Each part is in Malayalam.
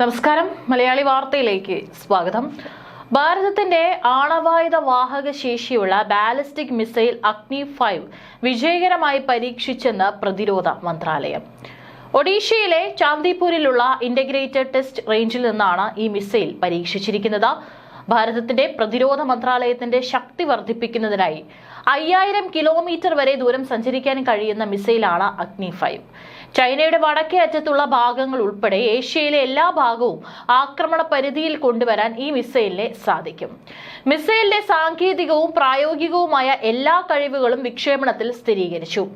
നമസ്കാരം. മലയാളി വാർത്തയിലേക്ക് സ്വാഗതം. ഭാരതത്തിന്റെ ആണവായുധ വാഹക ശേഷിയുള്ള ബാലിസ്റ്റിക് മിസൈൽ അഗ്നി ഫൈവ് വിജയകരമായി പരീക്ഷിച്ചെന്ന് പ്രതിരോധ മന്ത്രാലയം. ഒഡീഷയിലെ ചാന്ദിപൂരിലുള്ള ഇന്റഗ്രേറ്റഡ് ടെസ്റ്റ് റേഞ്ചിൽ നിന്നാണ് ഈ മിസൈൽ പരീക്ഷിച്ചിരിക്കുന്നത്. ഭാരതത്തിന്റെ പ്രതിരോധ മന്ത്രാലയത്തിന്റെ ശക്തി വർദ്ധിപ്പിക്കുന്നതിനായി അയ്യായിരം കിലോമീറ്റർ വരെ ദൂരം സഞ്ചരിക്കാൻ കഴിയുന്ന മിസൈലാണ് അഗ്നി ഫൈവ്. ചൈനയുടെ വടക്കേ അറ്റത്തുള്ള ഭാഗങ്ങൾ ഉൾപ്പെടെ ഏഷ്യയിലെ എല്ലാ ഭാഗവും ആക്രമണ പരിധിയിൽ കൊണ്ടുവരാൻ ഈ മിസൈലിനെ സാധിക്കും. മിസൈലിന്റെ സാങ്കേതികവും പ്രായോഗികവുമായ എല്ലാ കഴിവുകളും വിക്ഷേപണത്തിൽ സ്ഥിരീകരിച്ചു.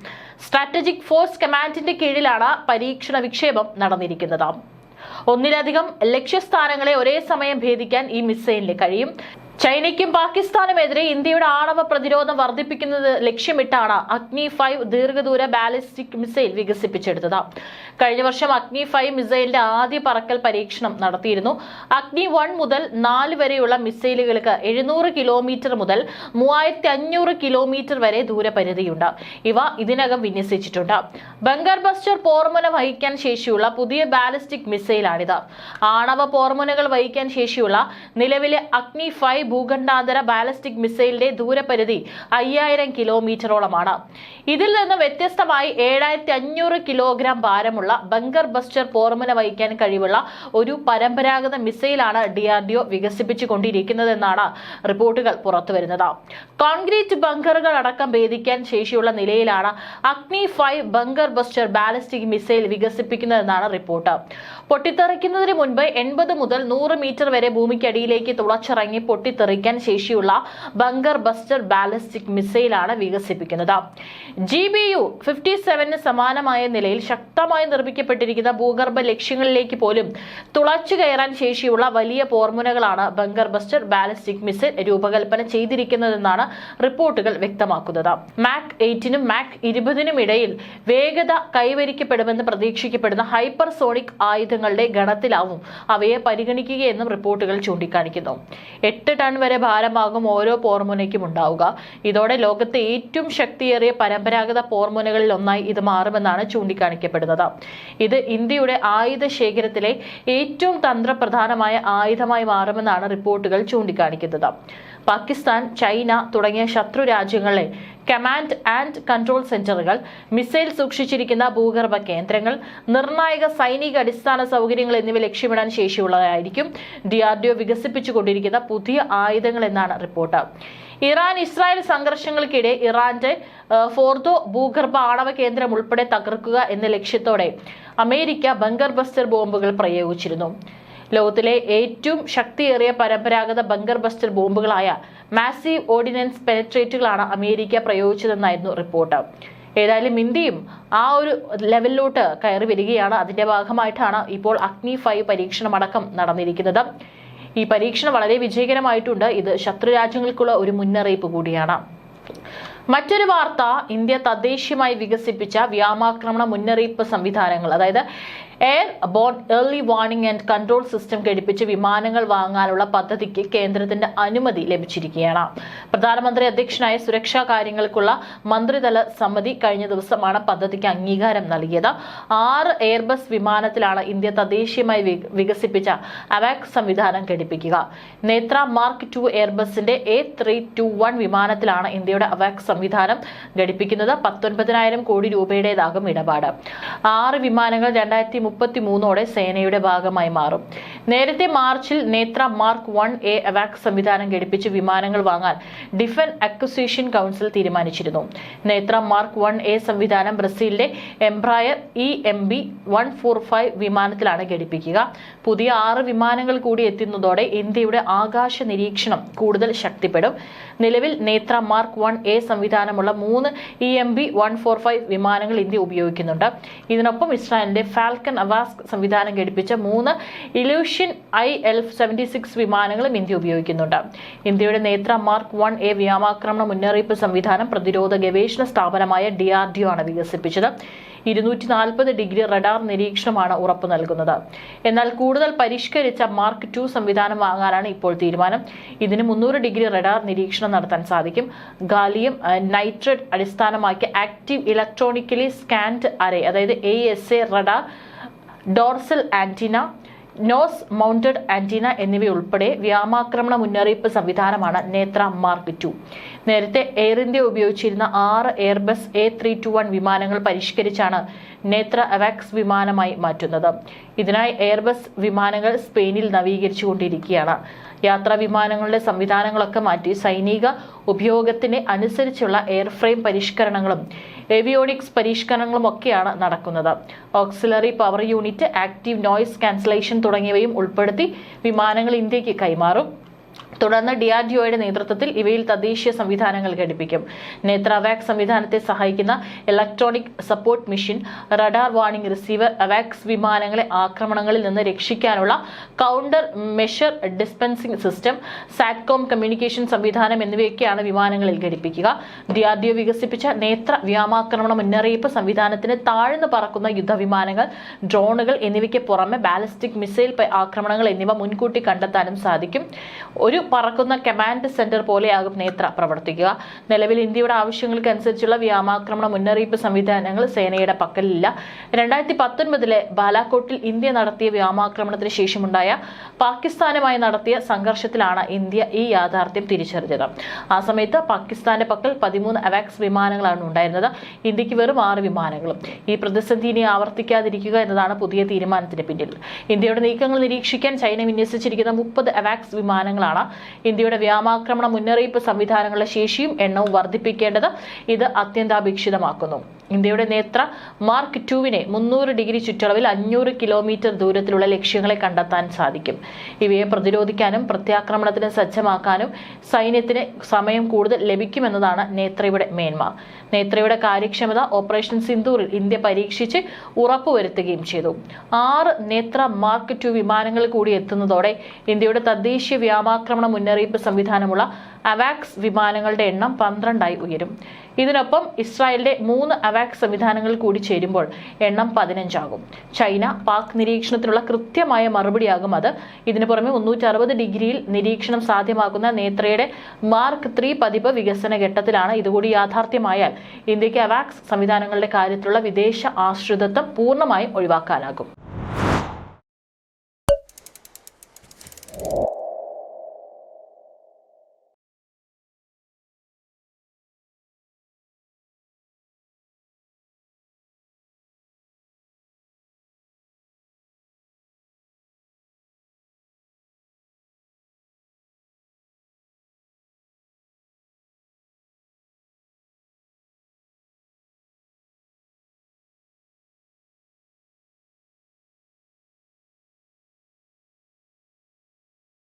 സ്ട്രാറ്റജിക് ഫോഴ്സ് കമാൻഡിന്റെ കീഴിലാണ് പരീക്ഷണ വിക്ഷേപം നടന്നിരിക്കുന്നത്. ഒന്നിലധികം ലക്ഷ്യസ്ഥാനങ്ങളെ ഒരേ സമയം ഭേദിക്കാൻ ഈ മിസൈലിന് കഴിയും. ചൈനയ്ക്കും പാകിസ്ഥാനുമെതിരെ ഇന്ത്യയുടെ ആണവ പ്രതിരോധം വർദ്ധിപ്പിക്കുന്നത് ലക്ഷ്യമിട്ടാണ് അഗ്നി ഫൈവ് ദീർഘദൂര ബാലിസ്റ്റിക് മിസൈൽ വികസിപ്പിച്ചെടുത്തത്. കഴിഞ്ഞ വർഷം അഗ്നി ഫൈവ് മിസൈലിന്റെ ആദ്യ പറക്കൽ പരീക്ഷണം നടത്തിയിരുന്നു. അഗ്നി വൺ മുതൽ നാല് വരെയുള്ള മിസൈലുകൾക്ക് എഴുന്നൂറ് കിലോമീറ്റർ മുതൽ മൂവായിരത്തി അഞ്ഞൂറ് കിലോമീറ്റർ വരെ ദൂരപരിധിയുണ്ട്. ഇവ ഇതിനകം വിന്യസിച്ചിട്ടുണ്ട്. ബംഗർ ബസ്റ്റർ പോർമുന വഹിക്കാൻ ശേഷിയുള്ള പുതിയ ബാലിസ്റ്റിക് മിസൈലാണിത്. ആണവ പോർമുനകൾ വഹിക്കാൻ ശേഷിയുള്ള നിലവിലെ അഗ്നി ഫൈവ് ഭൂഖണ്ഡാന്തര ബാലിസ്റ്റിക് മിസൈലിന്റെ ദൂരപരിധി അയ്യായിരം കിലോമീറ്ററോളമാണ്. ഇതിൽ നിന്ന് വ്യത്യസ്തമായി ഏഴായിരത്തി അഞ്ഞൂറ് കിലോഗ്രാം ഭാരമുള്ള ബങ്കർ ബസ്റ്റർ പോർമുന വഹിക്കാൻ കഴിവുള്ള ഒരു പരമ്പരാഗത മിസൈലാണ് ഡി ആർ ഡി ഒ വികസിപ്പിച്ചുകൊണ്ടിരിക്കുന്നതെന്നാണ് റിപ്പോർട്ടുകൾ പുറത്തുവരുന്നത്. കോൺക്രീറ്റ് ബങ്കറുകൾ അടക്കം ഭേദിക്കാൻ ശേഷിയുള്ള നിലയിലാണ് Agni five bunker buster ballistic missile വികസിപ്പിക്കുന്നതെന്നാണ് report. പൊട്ടിത്തെറിക്കുന്നതിന് മുൻപ് എൺപത് മുതൽ നൂറ് മീറ്റർ വരെ ഭൂമിക്കടിയിലേക്ക് തുളച്ചിറങ്ങി പൊട്ടിത്തെറിക്കാൻ ശേഷിയുള്ള ബങ്കർ ബസ്റ്റർ ബാലിസ്റ്റിക് മിസൈലാണ് വികസിപ്പിക്കുന്നത്. ജി ബി യു ഫിഫ്റ്റി സെവന് സമാനമായ നിലയിൽ ശക്തമായി നിർമ്മിക്കപ്പെട്ടിരിക്കുന്ന ഭൂഗർഭ ലക്ഷ്യങ്ങളിലേക്ക് പോലും തുളച്ചു കയറാൻ ശേഷിയുള്ള വലിയ പോർമുനകളാണ് ബങ്കർ ബസ്റ്റർ ബാലിസ്റ്റിക് മിസൈൽ രൂപകൽപ്പന ചെയ്തിരിക്കുന്നതെന്നാണ് റിപ്പോർട്ടുകൾ വ്യക്തമാക്കുന്നത്. മാക് എയ്റ്റിനും മാക് ഇരുപതിനും ഇടയിൽ വേഗത കൈവരിക്കപ്പെടുമെന്ന് പ്രതീക്ഷിക്കപ്പെടുന്ന ഹൈപ്പർസോണിക് ആയുധങ്ങളുടെ ഗണത്തിലാവും അവയെ പരിഗണിക്കുകയെന്നും റിപ്പോർട്ടുകൾ ചൂണ്ടിക്കാണിക്കുന്നു. എട്ട് ടൺ വരെ ഭാരമാകും ഓരോ പോർമുനയ്ക്കും ഉണ്ടാവുക. ഇതോടെ ലോകത്തെ ഏറ്റവും ശക്തിയേറിയ പരമ്പരാഗത പോർമുനകളിൽ ഒന്നായി ഇത് മാറുമെന്നാണ് ചൂണ്ടിക്കാണിക്കപ്പെടുന്നത്. ഇത് ഇന്ത്യയുടെ ആയുധ ശേഖരത്തിലെ ഏറ്റവും തന്ത്രപ്രധാനമായ ആയുധമായി മാറുമെന്നാണ് റിപ്പോർട്ടുകൾ ചൂണ്ടിക്കാണിക്കുന്നത്. പാകിസ്ഥാൻ ചൈന തുടങ്ങിയ ശത്രു രാജ്യങ്ങളെ കമാൻഡ് ആൻഡ് കൺട്രോൾ സെന്ററുകൾ മിസൈൽ സൂക്ഷിച്ചിരിക്കുന്ന ഭൂഗർഭ കേന്ദ്രങ്ങൾ നിർണായക സൈനിക അടിസ്ഥാന സൗകര്യങ്ങൾ എന്നിവ ലക്ഷ്യമിടാൻ ശേഷിയുള്ളതായിരിക്കും ഡിആർഡിഒ വികസിപ്പിച്ചുകൊണ്ടിരിക്കുന്ന പുതിയ ആയുധങ്ങൾ എന്നാണ് റിപ്പോർട്ട്. ഇറാൻ ഇസ്രായേൽ സംഘർഷങ്ങൾക്കിടെ ഇറാന്റെ ഫോർദോ ഭൂഗർഭ ആണവ കേന്ദ്രം ഉൾപ്പെടെ തകർക്കുക എന്ന ലക്ഷ്യത്തോടെ അമേരിക്ക ബങ്കർ ബസ്റ്റർ ബോംബുകൾ പ്രയോഗിച്ചിരുന്നു. ലോകത്തിലെ ഏറ്റവും ശക്തിയേറിയ പരമ്പരാഗത ബങ്കർ ബസ്റ്റർ ബോംബുകളായ മാസീവ് ഓർഡിനൻസ് പെനട്രേറ്റുകളാണ് അമേരിക്ക പ്രയോഗിച്ചതെന്നായിരുന്നു റിപ്പോർട്ട്. ഏതായാലും ഇന്ത്യയും ആ ഒരു ലെവലിലോട്ട് കയറി വരികയാണ്. അതിന്റെ ഭാഗമായിട്ടാണ് ഇപ്പോൾ അഗ്നി ഫൈവ് പരീക്ഷണമടക്കം നടന്നിരിക്കുന്നത്. ഈ പരീക്ഷണം വളരെ വിജയകരമായിട്ടുണ്ട്. ഇത് ശത്രു രാജ്യങ്ങൾക്കുള്ള ഒരു മുന്നറിയിപ്പ് കൂടിയാണ്. മറ്റൊരു വാർത്ത ഇന്ത്യ തദ്ദേശീയമായി വികസിപ്പിച്ച വ്യോമാക്രമണ മുന്നറിയിപ്പ് സംവിധാനങ്ങൾ. അതായത് airborne early warning and control system ഘടിപ്പിച്ച് വിമാനങ്ങൾ വാങ്ങാനുള്ള പദ്ധതിക്ക് കേന്ദ്രത്തിന്റെ അനുമതി ലഭിച്ചിരിക്കുകയാണ്. പ്രധാനമന്ത്രി അധ്യക്ഷനായ സുരക്ഷാ കാര്യങ്ങൾക്കുള്ള മന്ത്രിതല സമിതി കഴിഞ്ഞ ദിവസമാണ് പദ്ധതിക്ക് അംഗീകാരം നൽകിയത്. ആറ് എയർബസ് വിമാനത്തിലാണ് ഇന്ത്യ തദ്ദേശീയമായി വികസിപ്പിച്ച അവാക് സംവിധാനം ഘടിപ്പിക്കുക. നേത്ര മാർക്ക് ടു എയർബസിന്റെ എ ത്രീ ടു വൺ വിമാനത്തിലാണ് ഇന്ത്യയുടെ അവാക് സംവിധാനം ഘടിപ്പിക്കുന്നത്. പത്തൊൻപതിനായിരം കോടി രൂപയുടേതാകും ഇടപാട്. ആറ് വിമാനങ്ങൾ രണ്ടായിരത്തി മുപ്പത്തി മൂന്നോടെ സേനയുടെ ഭാഗമായി മാറും. നേരത്തെ മാർച്ചിൽ നേത്ര മാർക്ക് വൺ എ അവാക് സംവിധാനം ഘടിപ്പിച്ച് വിമാനങ്ങൾ വാങ്ങാൻ ഡിഫൻസ് അക്വിസിഷൻ കൗൺസിൽ തീരുമാനിച്ചിരുന്നു. നേത്ര മാർക്ക് വൺ എ സംവിധാനം ബ്രസീലിന്റെ Embraer E M B one four five വിമാനത്തിലാണ് ഘടിപ്പിക്കുക. പുതിയ ആറ് വിമാനങ്ങൾ കൂടി എത്തുന്നതോടെ ഇന്ത്യയുടെ ആകാശ നിരീക്ഷണം കൂടുതൽ ശക്തിപ്പെടും. നിലവിൽ നേത്ര മാർക്ക് വൺ എ സംവിധാനമുള്ള മൂന്ന് E M B one four five വിമാനങ്ങൾ ഇന്ത്യ ഉപയോഗിക്കുന്നുണ്ട്. ഇതിനൊപ്പം ഇസ്രായേലിന്റെ ഫാൽക്കൺ അവാസ്ക് സംവിധാനം ഘടിപ്പിച്ച മൂന്ന് Ilyushin I L seventy six വിമാനങ്ങളും ഇന്ത്യ ഉപയോഗിക്കുന്നുണ്ട്. ഇന്ത്യയുടെ നേത്ര മാർക്ക് വൺ എ വ്യോമാക്രമണ മുന്നറിയിപ്പ് സംവിധാനം പ്രതിരോധ ഗവേഷണ സ്ഥാപനമായ ഡി ആർ ഡി ഒ ആണ് വികസിപ്പിച്ചത്. ഇരുന്നൂറ്റി നാൽപ്പത് ഡിഗ്രി റഡാർ നിരീക്ഷണമാണ് ഉറപ്പു നൽകുന്നത്. എന്നാൽ കൂടുതൽ പരിഷ്കരിച്ച മാർക്ക് ടു സംവിധാനം വാങ്ങാനാണ് ഇപ്പോൾ തീരുമാനം. ഇതിന് മുന്നൂറ് ഡിഗ്രി റഡാർ നിരീക്ഷണം നടത്താൻ സാധിക്കും. ഗാലിയം നൈട്രേറ്റ് അടിസ്ഥാനമാക്കി ആക്റ്റീവ് ഇലക്ട്രോണിക്കലി സ്കാൻഡ് അറേ അതായത് A S A radar dorsal antenna nose mounted antenna എന്നിവയുൾപ്പെടെ വ്യാമാക്രമണ മുന്നറിയിപ്പ് സംവിധാനമാണ് നേത്ര മാർക്ക് ടു. നേരത്തെ എയർ ഇന്ത്യ ഉപയോഗിച്ചിരുന്ന ആറ് Airbus A three two one വിമാനങ്ങൾ പരിഷ്കരിച്ചാണ് നേത്ര അവാക്സ് വിമാനമായി മാറ്റുന്നത്. ഇതിനായി എയർബസ് വിമാനങ്ങൾ സ്പെയിനിൽ നവീകരിച്ചുകൊണ്ടിരിക്കുകയാണ്. യാത്രാ വിമാനങ്ങളുടെ സംവിധാനങ്ങളൊക്കെ മാറ്റി സൈനിക ഉപയോഗത്തിന് അനുസരിച്ചുള്ള എയർഫ്രെയിം പരിഷ്കരണങ്ങളും എവിയോണിക്സ് പരിഷ്കരണങ്ങളും ഒക്കെയാണ് നടക്കുന്നത്. Auxiliary power unit active noise cancellation തുടങ്ങിയവയും ഉൾപ്പെടുത്തി വിമാനങ്ങൾ ഇന്ത്യയ്ക്ക് കൈമാറും. തുടർന്ന് ഡിആർഡിഒയുടെ നേതൃത്വത്തിൽ ഇവയിൽ തദ്ദേശീയ സംവിധാനങ്ങൾ ഘടിപ്പിക്കും. നേത്രാവാക് സംവിധാനത്തെ സഹായിക്കുന്ന electronic support machine radar warning receiver AVAX വിമാനങ്ങളെ ആക്രമണങ്ങളിൽ നിന്ന് രക്ഷിക്കാനുള്ള counter measure dispensing system satcom communication സംവിധാനം എന്നിവയൊക്കെയാണ് വിമാനങ്ങളിൽ ഘടിപ്പിക്കുക. ഡിആർഡിഒ വികസിപ്പിച്ച നേത്ര വ്യോമാക്രമണ മുന്നറിയിപ്പ് സംവിധാനത്തിന് താഴ്ന്നു പറക്കുന്ന യുദ്ധവിമാനങ്ങൾ ഡ്രോണുകൾ എന്നിവയ്ക്ക് പുറമെ ബാലിസ്റ്റിക് മിസൈൽ ആക്രമണങ്ങൾ എന്നിവ മുൻകൂട്ടി കണ്ടെത്താനും സാധിക്കും. ഒരു പറക്കുന്ന കമാൻഡ് സെന്റർ പോലെയാകും നേത്ര പ്രവർത്തിക്കുക. നിലവിൽ ഇന്ത്യയുടെ ആവശ്യങ്ങൾക്ക് അനുസരിച്ചുള്ള വ്യോമാക്രമണ മുന്നറിയിപ്പ് സംവിധാനങ്ങൾ സേനയുടെ പക്കലില്ല രണ്ടായിരത്തി പത്തൊൻപതിലെ ബാലാക്കോട്ടിൽ ഇന്ത്യ നടത്തിയ വ്യോമാക്രമണത്തിന് ശേഷമുണ്ടായ പാകിസ്ഥാനുമായി നടത്തിയ സംഘർഷത്തിലാണ് ഇന്ത്യ ഈ യാഥാർത്ഥ്യം തിരിച്ചറിഞ്ഞത്. ആ സമയത്ത് പാകിസ്ഥാന്റെ പക്കൽ പതിമൂന്ന് അവാക്സ് വിമാനങ്ങളാണ് ഉണ്ടായിരുന്നത്. ഇന്ത്യയ്ക്ക് വെറും ആറ് വിമാനങ്ങളും. ഈ പ്രതിസന്ധി ഇനി ആവർത്തിക്കാതിരിക്കുക എന്നതാണ് പുതിയ തീരുമാനത്തിന് പിന്നിൽ. ഇന്ത്യയുടെ നീക്കങ്ങൾ നിരീക്ഷിക്കാൻ ചൈന വിന്യസിച്ചിരിക്കുന്ന മുപ്പത് അവാക്സ് വിമാനങ്ങളാണ് ഇന്ത്യയുടെ വ്യോമാക്രമണ മുന്നറിയിപ്പ് സംവിധാനങ്ങളുടെ ശേഷിയും എണ്ണവും വർദ്ധിപ്പിക്കേണ്ടത് ഇത് അത്യന്താപേക്ഷിതമാക്കുന്നു. ഇന്ത്യയുടെ നേത്ര മാർക്ക് ടുവിനെ മുന്നൂറ് ഡിഗ്രി ചുറ്റളവിൽ അഞ്ഞൂറ് കിലോമീറ്റർ ദൂരത്തിലുള്ള ലക്ഷ്യങ്ങളെ കണ്ടെത്താൻ സാധിക്കും. ഇവയെ പ്രതിരോധിക്കാനും പ്രത്യാക്രമണത്തിന് സജ്ജമാക്കാനും സൈന്യത്തിന് സമയം കൂടുതൽ ലഭിക്കുമെന്നതാണ് നേത്രയുടെ മേന്മ. നേത്രയുടെ കാര്യക്ഷമത ഓപ്പറേഷൻ സിന്ദൂറിൽ ഇന്ത്യ പരീക്ഷിച്ച് ഉറപ്പുവരുത്തുകയും ചെയ്തു. ആറ് നേത്ര മാർക്ക് ടു വിമാനങ്ങൾ കൂടി എത്തുന്നതോടെ ഇന്ത്യയുടെ തദ്ദേശീയ വ്യോമാക്രമണ മുന്നറിയിപ്പ് സംവിധാനമുള്ള അവാക്സ് വിമാനങ്ങളുടെ എണ്ണം പന്ത്രണ്ടായി ഉയരും. ഇതിനൊപ്പം ഇസ്രായേലിന്റെ മൂന്ന് അവാക്സ് സംവിധാനങ്ങൾ കൂടി ചേരുമ്പോൾ എണ്ണം പതിനഞ്ചാകും. ചൈന പാക് നിരീക്ഷണത്തിനുള്ള കൃത്യമായ മറുപടിയാകും അത്. ഇതിനു പുറമെ മുന്നൂറ്റി അറുപത് ഡിഗ്രിയിൽ നിരീക്ഷണം സാധ്യമാക്കുന്ന നേത്രയുടെ മാർക്ക് ത്രീ പതിപ്പ് വികസന ഘട്ടത്തിലാണ് ഇതുകൂടി യാഥാർത്ഥ്യമായാൽ. ഇന്ത്യയ്ക്ക് അവാക്സ് സംവിധാനങ്ങളുടെ കാര്യത്തിലുള്ള വിദേശ ആശ്രിതത്വം പൂർണമായും ഒഴിവാക്കാനാകും.